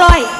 อ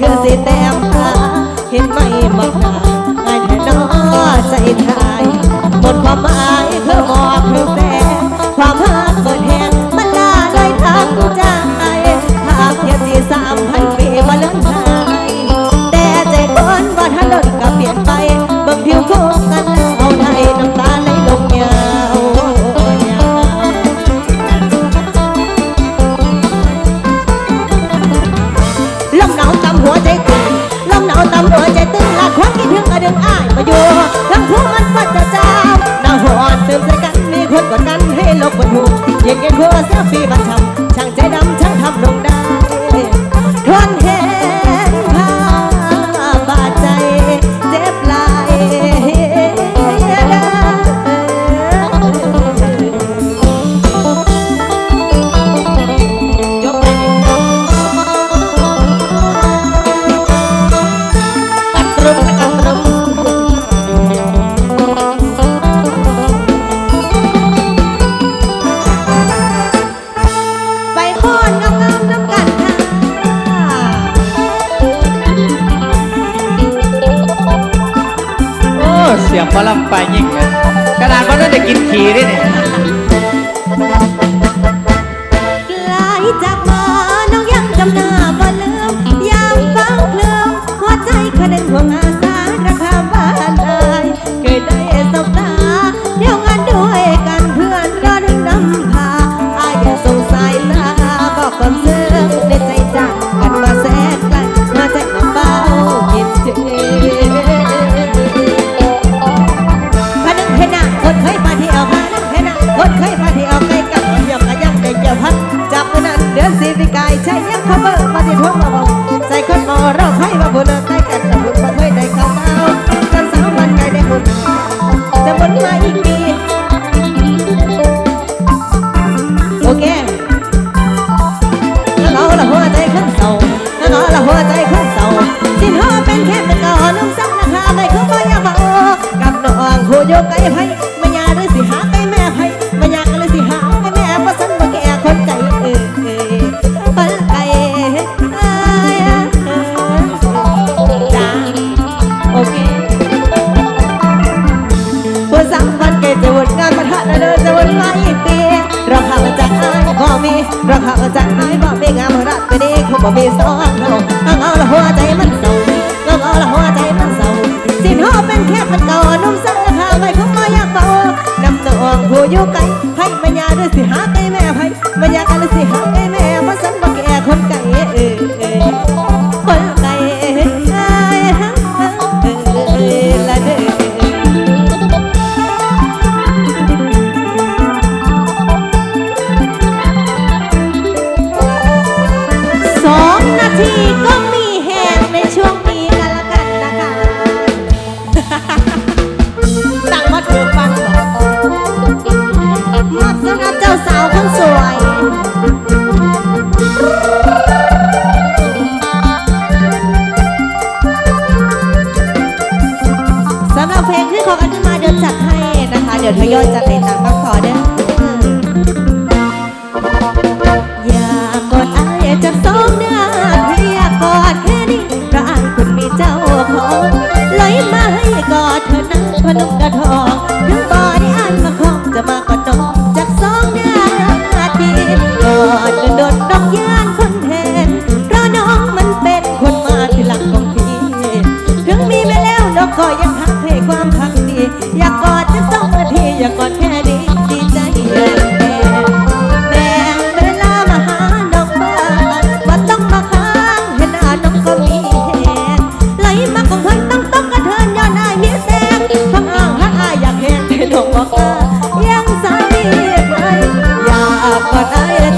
คือสิแต่ อลำไปยิ่งกันกระดาษมันได้กินขี่ด้วยเนี่ย องเราเงาละหัวใจมันเศร้าเงาเอาละหัวใจมันเศร้าสินหอเป็นแค่เป็นก่อนุ่มสังขาไปคุณงมอยากเบานำตัวผู้อยู่ไกลไผ่ปัญญาหรือสิหาไกลแม่ไผ่ปัญญากันหรือสิหาก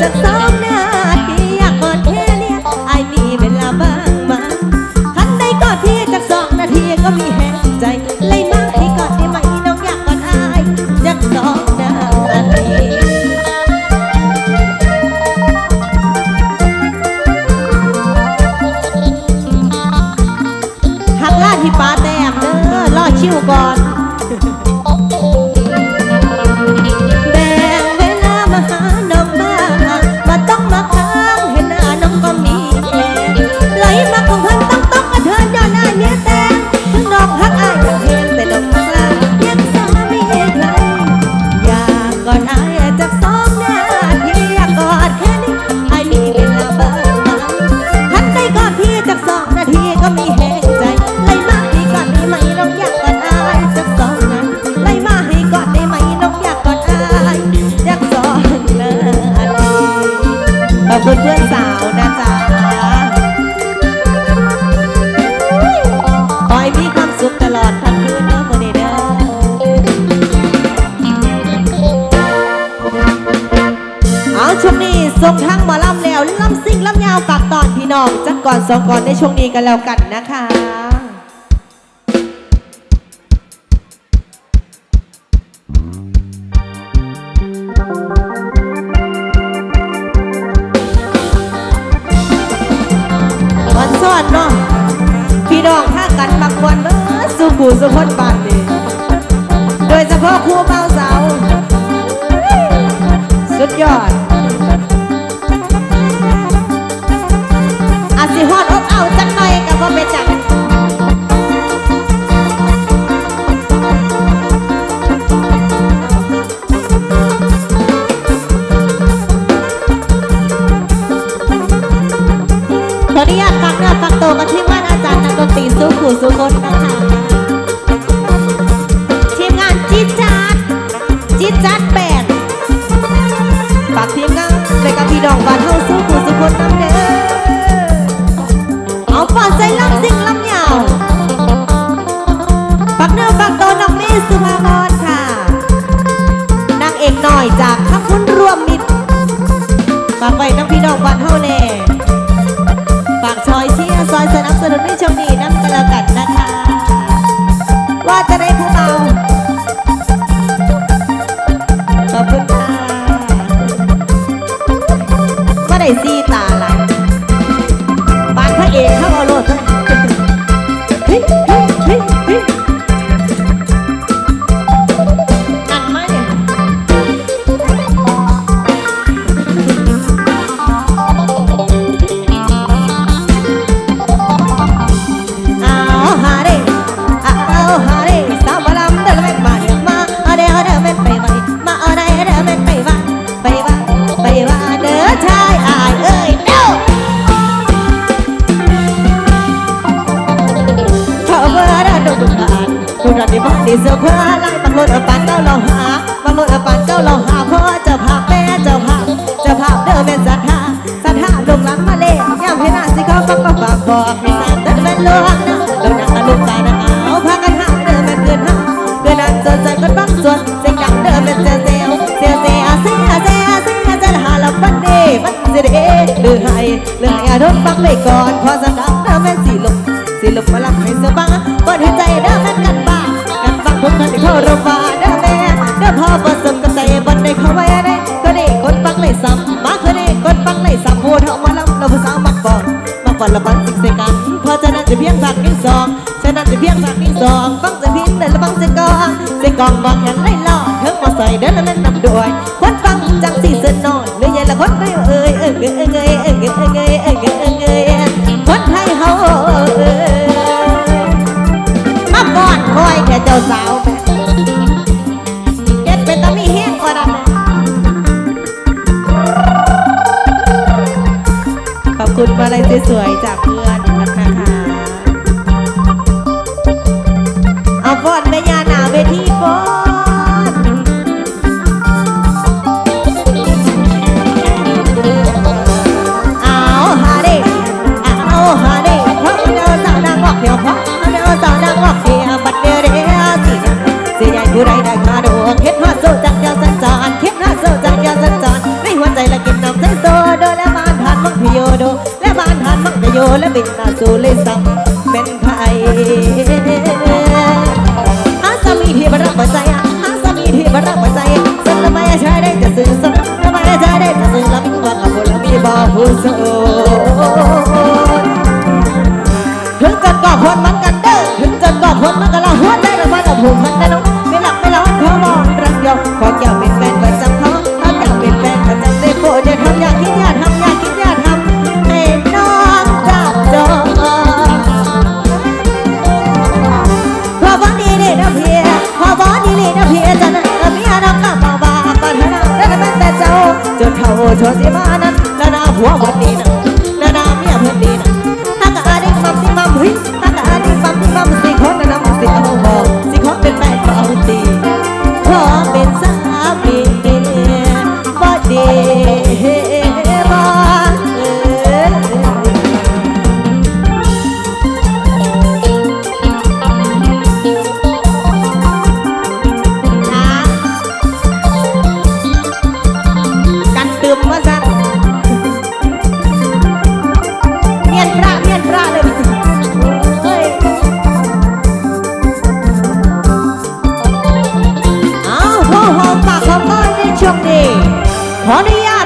That's all. องจักก่อนสองก่อนในช่วงนี้กันแล้วกันนะคะวันสอนเนาะพี่ดองท่ากันบางวนเออสุขุสุพจน์บานนี่โดยเฉพาะครูเบาสาว สุดยอด สิฮอดอกเอาจังหน่อยกับ่เป็นจังขออนุญาตฟังเนื้อฟังตัวกันที่ว่าอาจารย์นักดนตรีสู้ขู่สู้คนนะคะ เรื่องอารมณ์ฟังไว้ก่อนพอสักครั้งเธอแม่สิลบสิลบมาลับให้สบ ผู้ใดได้มาดวงเค็ดฮอดโซจังยาสันจานเค็ดฮอดโซจังยาสันจานในหัวใจละกินน้ำใส่โซโดและบ้านทานมังพิโยโดและบ้านทานมังพิโยและบินตาสูเลยสังเป็นไผ่อาสามีที่บรักหัวใจอาสามีที่บรักหัวใจสันละไม่ใช่ได้จะซื้อสันละไม่ใช่ได้จะซื้อละมิงวันละบุละมีบ่าวผู้โซ